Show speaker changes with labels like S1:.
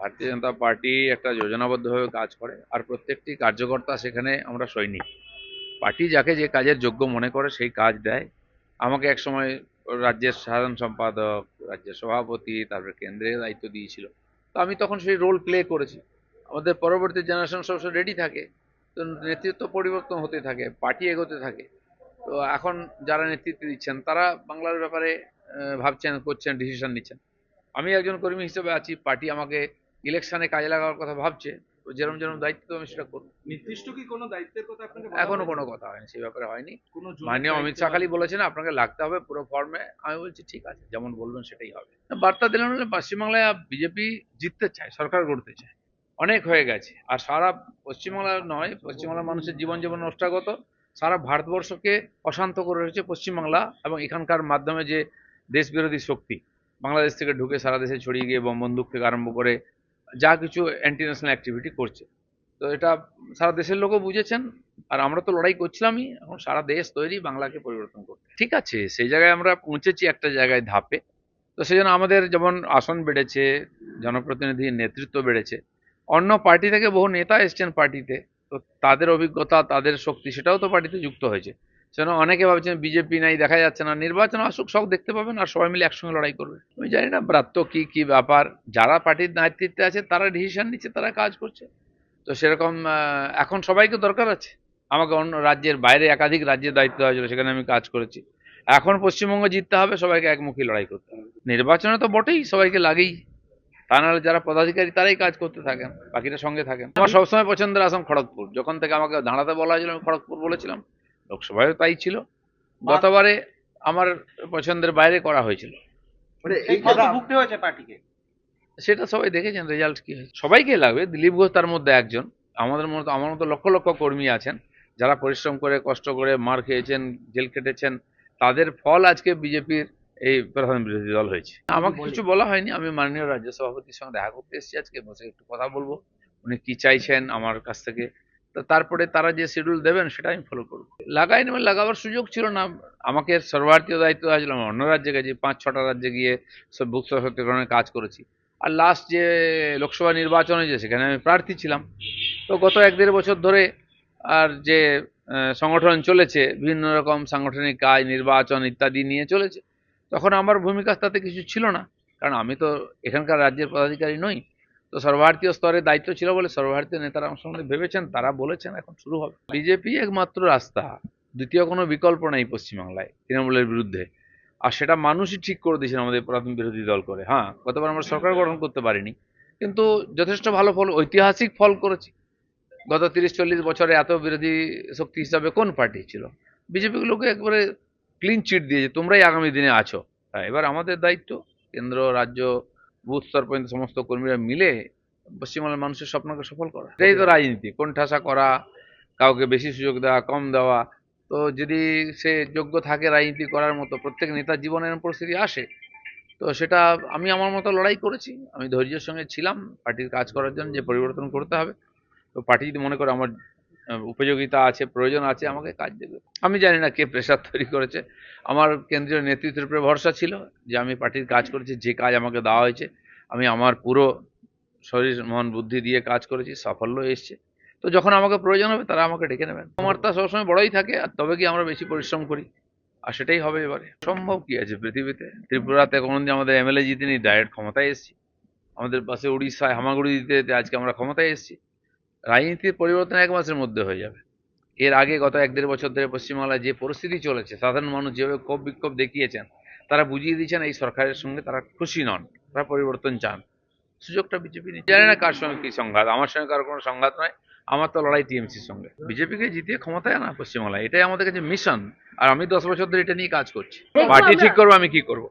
S1: ভারতীয় জনতা পার্টি একটা যোজনাবদ্ধভাবে কাজ করে, আর প্রত্যেকটি কার্যকর্তা সেখানে আমরা সৈনিক। পার্টি যাকে যে কাজের যোগ্য মনে করে সেই কাজ দেয়। আমাকে এক সময় রাজ্যের সাধারণ সম্পাদক, রাজ্যের সভাপতি, তারপরে কেন্দ্রে দায়িত্ব দিয়েছিল। তো আমি তখন সেই রোল প্লে করেছি। আমাদের পরবর্তী জেনারেশন সবসময় রেডি থাকে। তো নেতৃত্ব পরিবর্তন হতে থাকে, পার্টি এগোতে থাকে। তো এখন যারা নেতৃত্ব দিচ্ছেন, তারা বাংলার ব্যাপারে ভাবছেন, করছেন ডিসিশন নিচ্ছেন। আমি একজন কর্মী হিসেবে আছি, পার্টি আমাকে ইলেকশনে কাজে লাগানোর কথা ভাবছে তো যেরকম যেরকম দায়িত্ব আমি সেটা করব।
S2: নির্দিষ্ট কি কোনো দায়িত্বের কথা আপনাকে এখনও
S1: কোনো কথা হয়নি সেই ব্যাপারে হয়নি। মাননীয় অমিত শাহ খালি বলেছেন আপনাকে লাগতে হবে পুরো ফর্মে আমি বলছি ঠিক আছে যেমন বলবেন সেটাই হবে। বার্তা দিলেন হলে পশ্চিমবাংলায় বিজেপি জিততে চায় সরকার গড়তে চায়। অনেক হয়ে গেছে। আর সারা পশ্চিমবাংলা নয় পশ্চিমবাংলার মানুষের জীবন জীবন নষ্টাগত। সারা ভারতবর্ষকে অশান্ত করে রয়েছে পশ্চিমবাংলা এবং এখানকার মাধ্যমে যে দেশ বিরোধী শক্তি বাংলাদেশ থেকে ঢুকে সারা দেশে ছড়িয়ে গিয়ে বন্দুক থেকে আরম্ভ করে যা কিছু অ্যান্টি ন্যাশনাল অ্যাক্টিভিটি করছে। তো এটা সারা দেশের লোকও বুঝেছেন, আর আমরা তো লড়াই করছিলামই, এখন সারা দেশ তৈরি বাংলাকে পরিবর্তন করতে। ঠিক আছে, সেই জায়গায় আমরা পৌঁছেছি একটা জায়গায় ধাপে। তো সেই জন্য আমাদের যেমন আসন বেড়েছে জনপ্রতিনিধির নেতৃত্ব বেড়েছে, অন্য পার্টি থেকে বহু নেতা এসছেন পার্টিতে, তো তাদের অভিজ্ঞতা, তাদের শক্তি, সেটাও তো পার্টিতে যুক্ত হয়েছে। সেজন্য অনেকে ভাবছেন বিজেপি নাই, দেখা যাচ্ছে না। নির্বাচন আসুক, সব দেখতে পাবেন আর সবাই মিলে একসঙ্গে লড়াই করবে। আমি জানি না ব্রাত্য কি কি ব্যাপার। যারা পার্টির নেতৃত্বে আছে, তারা ডিসিশন নিচ্ছে, তারা কাজ করছে। তো সেরকম এখন সবাইকে দরকার আছে। আমাকে অন্য রাজ্যের বাইরে একাধিক রাজ্যের দায়িত্ব হয়েছিল, সেখানে আমি কাজ করেছি। এখন পশ্চিমবঙ্গ জিততে হবে, সবাইকে একমুখী লড়াই করতে হবে। নির্বাচনে তো বটেই, সবাইকে লাগেই। তা নাহলে যারা পদাধিকারী, তারাই কাজ করতে থাকেন, বাকিরা সঙ্গে থাকেন। আমার সবসময় পছন্দের আসাম খড়গপুর। যখন থেকে আমাকে দাঁড়াতে বলা হয়েছিল, আমি খড়গপুর বলেছিলাম। লোকসভায়ও তাই ছিল। গতবারে আমার পছন্দের বাইরে করা হয়েছিল।
S2: মানে
S1: সেটা সবাই দেখেছেন রেজাল্ট কি হয়েছে? সবাইকে লাগবে দিলীপ ঘোষ তার মধ্যে একজন। আমাদের মতো আমার মতো লক্ষ লক্ষ কর্মী আছেন। যারা পরিশ্রম করে কষ্ট করে মার খেয়েছেন জেল কেটেছেন তাদের ফল আজকে বিজেপির এই প্রধান বিরোধী দল হয়েছে। আমাকে কিছু বলা হয়নি আমি মাননীয় রাজ্য সভাপতির সঙ্গে দেখা করতে এসেছি আজকে। বসে একটু কথা বলব। উনি কি চাইছেন আমার কাছ থেকে? তারপরে তারা যে শিডিউল দেবেন সেটা আমি ফলো করব। লাগাইনি মানে লাগাবার সুযোগ ছিল না। আমাকে সর্বভারতীয় দায়িত্ব হয়েছিল আমি অন্য রাজ্যে গেছি পাঁচ, ছটা রাজ্যে গিয়ে সব বুক সশক্তিকরণের কাজ করেছি। আর লাস্ট যে লোকসভা নির্বাচনে যে সেখানে আমি প্রার্থী ছিলাম। তো গত এক দেড় বছর ধরে আর যে সংগঠন চলেছে, বিভিন্ন রকম সাংগঠনিক কাজ, নির্বাচন ইত্যাদি নিয়ে চলেছে। তখন আমার ভূমিকা তাতে কিছু ছিল না। কারণ আমি তো এখানকার রাজ্যের পদাধিকারী নই। তো সর্বভারতীয় স্তরে দায়িত্ব ছিল বলে সর্বভারতীয় নেতারা আমার ভেবেছেন তারা বলেছেন এখন শুরু হবে। বিজেপি একমাত্র রাস্তা দ্বিতীয় কোনো বিকল্প নেই পশ্চিমবাংলায় তৃণমূলের বিরুদ্ধে। আর সেটা মানুষই ঠিক করে দিয়েছেন আমাদের প্রধান বিরোধী দল করে। হ্যাঁ গতবার আমরা সরকার গঠন করতে পারিনি কিন্তু যথেষ্ট ভালো ফল ঐতিহাসিক ফল করেছি। গত তিরিশ চল্লিশ বছরে এত বিরোধী শক্তি হিসাবে কোন পার্টি ছিল? বিজেপিগুলোকে একবারে ক্লিন চিট দিয়েছে তোমরাই আগামী দিনে আছো। হ্যাঁ, এবার আমাদের দায়িত্ব কেন্দ্র রাজ্য বুথ স্তর পর্যন্ত সমস্ত কর্মীরা মিলে পশ্চিমবাংলার মানুষের স্বপ্নকে সফল করা। এটাই তো রাজনীতি কোন ঠাসা করা কাউকে বেশি সুযোগ দেওয়া কম দেওয়া। তো যদি সে যোগ্য থাকে রাজনীতি করার মতো প্রত্যেক নেতার জীবনের পরিস্থিতি আসে তো সেটা আমি আমার মতো লড়াই করেছি। আমি ধৈর্যের সঙ্গে ছিলাম পার্টির কাজ করার জন্য যে পরিবর্তন করতে হবে। তো পার্টি যদি মনে করে আমার উপযোগিতা আছে, প্রয়োজন আছে, আমাকে কাজ দেবে। আমি জানি না কে প্রেশার তৈরি করেছে। আমার কেন্দ্রীয় নেতৃত্বের উপরে ভরসা ছিল যে আমি পার্টির কাজ করেছি, যে কাজ আমাকে দেওয়া হয়েছে, আমি আমার পুরো শরীর, মন, বুদ্ধি দিয়ে কাজ করেছি, সাফল্য এসছে। তো যখন আমাকে প্রয়োজন হবে, তারা আমাকে ডেকে নেবেন। আমার তা সবসময় বড়ই থাকে, আর তবে কি আমরা বেশি পরিশ্রম করি? আর সেটাই হবে এবারে। সম্ভব কি আছে পৃথিবীতে? ত্রিপুরাতে কোনোদিন আমাদের এমএলএ জিতিনি ডাইরেক্ট ক্ষমতায় এসেছি। আমাদের পাশে উড়িষ্যায় হামাগুড়ি দিতে আজকে আমরা ক্ষমতায় এসেছি। রাজনীতির পরিবর্তন এক মাসের মধ্যে হয়ে যাবে। এর আগে গত এক দেড় বছর ধরে পশ্চিমবাংলায় যে পরিস্থিতি চলেছে সাধারণ মানুষ যেভাবে ক্ষোভ বিক্ষোভ দেখিয়েছেন তারা বুঝিয়ে দিয়েছেন এই সরকারের সঙ্গে তারা খুশি নন তারা পরিবর্তন চান। সুযোগটা বিজেপি নিচ্ছে জানি না কার সঙ্গে কি সংঘাত আমার সঙ্গে কারও কোনো সংঘাত নয় আমার তো লড়াই টিএমসির সঙ্গে। বিজেপিকে জিতিয়ে ক্ষমতায় আনা পশ্চিমবাংলায় এটাই আমাদের কাছে মিশন আর আমি দশ বছর ধরে এটা নিয়ে কাজ করছি। পার্টি ঠিক করব আমি কি করব?